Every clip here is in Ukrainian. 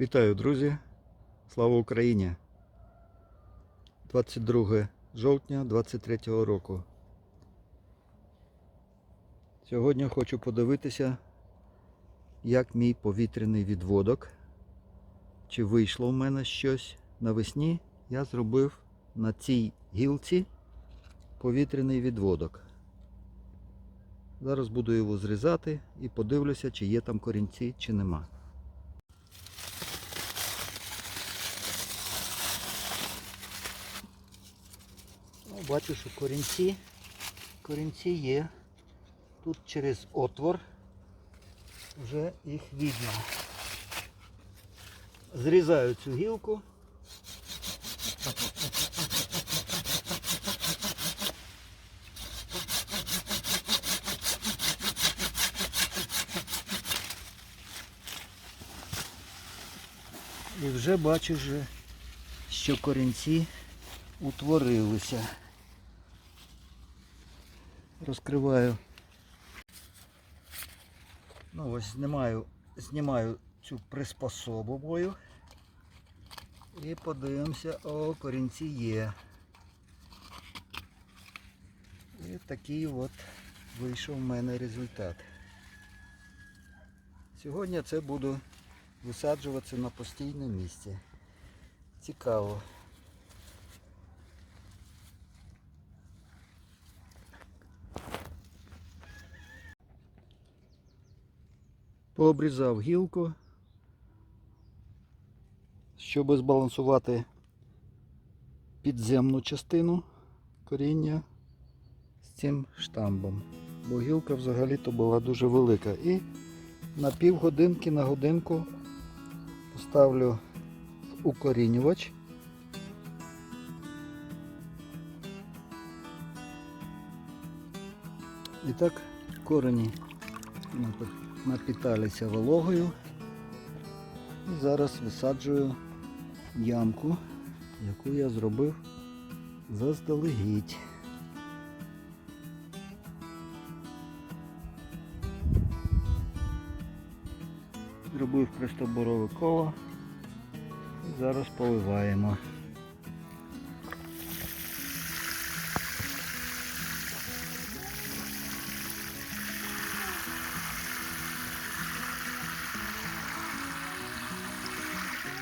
Вітаю, друзі! Слава Україні! 22 жовтня 23 року. Сьогодні хочу подивитися, як мій повітряний відводок. Чи вийшло в мене щось навесні. Я зробив на цій гілці повітряний відводок. Зараз буду його зрізати і подивлюся, чи є там корінці, чи нема. Бачу, що корінці, корінці є. Тут через отвор вже їх видно. Зрізаю цю гілку. І вже бачу, що корінці утворилися. Розкриваю. Ну ось знімаю, знімаю цю приспособу мою. І подивимося, о, корінці є. І такий от вийшов в мене результат. Сьогодні це буду висаджуватися на постійне місце. Цікаво. Пообрізав гілку, щоб збалансувати підземну частину коріння з цим штамбом. Бо гілка взагалі-то була дуже велика. І на півгодинки на годинку поставлю укорінювач. І так корені напіталися вологою. І зараз висаджую ямку, яку я зробив заздалегідь. Зробив пристоборове коло зараз поливаємо.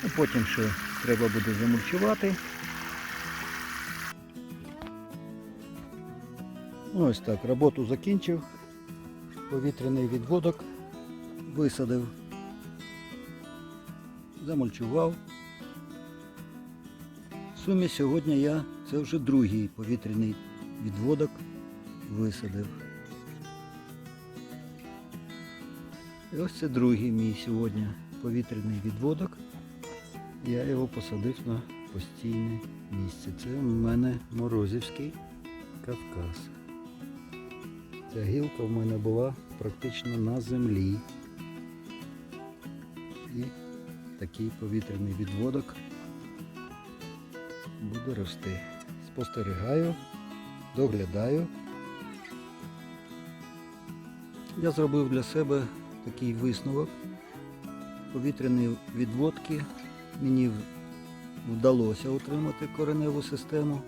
А потім ще треба буде замульчувати. Ось так, роботу закінчив. Повітряний відводок висадив, замульчував. В сумі сьогодні я, це вже другий повітряний відводок висадив. І ось це другий мій сьогодні повітряний відводок. Я його посадив на постійне місце. Це у мене Морозівський Кавказ. Ця гілка в мене була практично на землі. І такий повітряний відводок буде рости. Спостерігаю, доглядаю. Я зробив для себе такий висновок. Повітряні відводки мені вдалося отримати кореневу систему.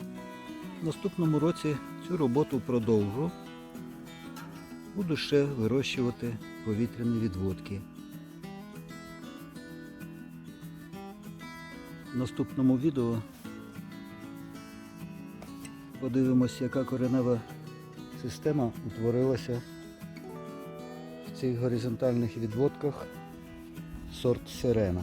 В наступному році цю роботу продовжу. Буду ще вирощувати повітряні відводки. В наступному відео подивимось, яка коренева система утворилася в цих горизонтальних відводках сорт сирена.